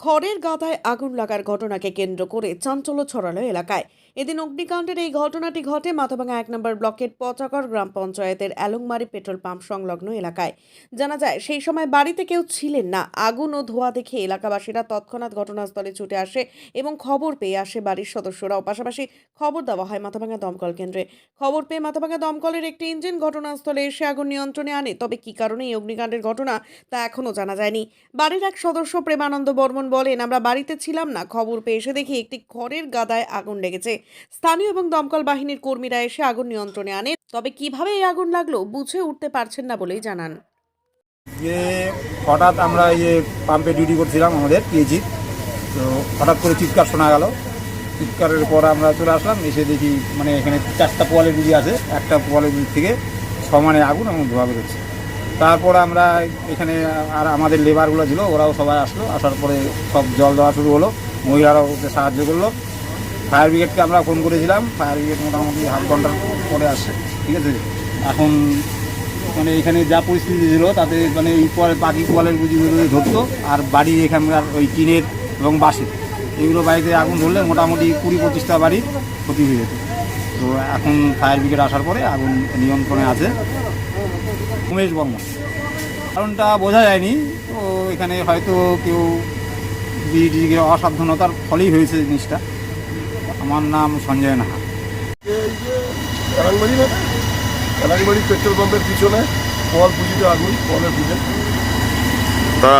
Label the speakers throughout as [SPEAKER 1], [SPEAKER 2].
[SPEAKER 1] খড়ের গাদায় আগুন লাগার ঘটনাকে কেন্দ্র করে চাঞ্চল্য ছড়ালো এলাকায়। এদিন অগ্নিকাণ্ডের এই ঘটনাটি ঘটে মাথাভাঙা এক নম্বর ব্লকের পচাগড় গ্রাম পঞ্চায়েতের অ্যালংমারি পেট্রোল পাম্প সংলগ্ন এলাকায়। জানা যায়, সেই সময় বাড়িতে কেউ ছিলেন না। আগুন ও ধোঁয়া দেখে এলাকাবাসীরা তৎক্ষণাৎ ঘটনাস্থলে ছুটে আসে এবং খবর পেয়ে আসে বাড়ির সদস্যরাও। পাশাপাশি খবর দেওয়া হয় মাথাভাঙা দমকল কেন্দ্রে। খবর পেয়ে মাথাভাঙা দমকলের একটি ইঞ্জিন ঘটনাস্থলে এসে আগুন নিয়ন্ত্রণে আনে। তবে কী কারণে এই অগ্নিকাণ্ডের ঘটনা তা এখনও জানা যায়নি। বাড়ির এক সদস্য প্রেমানন্দ বর্মন বলেন, আমরা বাড়িতে ছিলাম না, খবর পেয়ে এসে দেখি একটি খড়ের গাদায় আগুন লেগেছে। স্থানীয় এবং দমকল বাহিনীর কর্মীরা এসে আগুন নিয়ন্ত্রণে আনে তবে কীভাবে এই আগুন লাগল বুঝে উঠতে পারছেন না বলেই জানান।
[SPEAKER 2] যে হঠাৎ আমরা ইয়ে পাম্পে ডিউটি করছিলাম আমাদের পিএইচি তো হঠাৎ করে চিৎকার শোনা গেল। চিৎকারের পর আমরা চলে আসলাম, এসে দেখি মানে এখানে চারটা পোয়ালের বিজি আছে। একটা পোয়ালের বিজি থেকে সমানে আগুন এবং ধোয়া বেরোচ্ছে। তারপর আমরা এখানে আর আমাদের লেবারগুলো ছিল, ওরাও সবাই আসলো, আসার পরে সব জল দেওয়া শুরু হলো, মহিলারাও ওকে সাহায্য করল। ফায়ার ব্রিগেডকে আমরা ফোন করেছিলাম, ফায়ার ব্রিগেড মোটামুটি হাফ ঘণ্টার পরে আসছে, ঠিক আছে? এখন মানে এখানে যা পরিস্থিতি ছিল, তাতে মানে এই পরে বাকি কোয়ালের বুঝিগুলো ধরতো, আর বাড়ি এখানকার ওই টিনের এবং বাঁশের, এগুলো বাড়িতে আগুন ধরলে মোটামুটি কুড়ি পঁচিশটা বাড়ির ক্ষতি হয়ে যেত। তো এখন ফায়ার ব্রিগেড আসার পরে আগুন নিয়ন্ত্রণে আছে। উমেশ বর্মন। কারণটা বোঝা যায়নি তো এখানে হয়তো কেউ বিডিকে অসাবধানতার ফলেই হয়েছে জিনিসটা। আমার নাম সঞ্জয় নাহা।
[SPEAKER 3] যে কালাংবাড়ি না? কালাংবাড়ি পেট্রোল পাম্পের পিছনে কল পুজিতে আগুন কলের পুজো।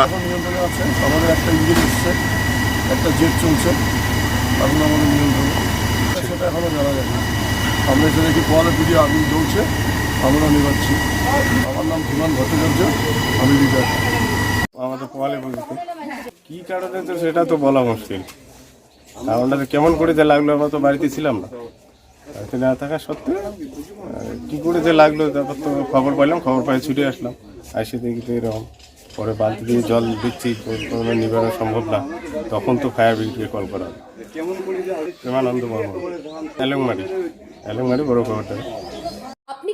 [SPEAKER 3] এখন নিয়ন্ত্রণে আছে। আমাদের একটা ইঞ্জিন এসছে একটা জেট চলছে। আগুন আমাদের নিয়ন্ত্রণে। সেটা এখনও জানা যায়নি। আমরা এসে দেখি কলের পুজো আগুন জ্বলছে। আমরা নেবাচ্ছি। আমার নাম বিমান ভট্টাচার্য, আমি লিডার।
[SPEAKER 4] আমাদের পোয়ালে বুঝতে কি কারণে তো সেটা তো বলা মুশকিল। তো কেমন করে যে লাগল, আমরা তো বাড়িতে ছিলাম না। বাড়িতে না থাকা সত্ত্বেও কি করে যে লাগল, তারপর তো খবর পাইলাম, খবর পাই ছুটে আসলাম। এসে দেখি তো এরকম, পরে বালতি দিয়ে জল দিচ্ছি নিবারণ সম্ভব না। তখন তো ফায়ার ব্রিগেডকে কল করা হবে প্রেমানন্দ বর্মন অ্যালংমারি অ্যালংমারি বড় খবরটা।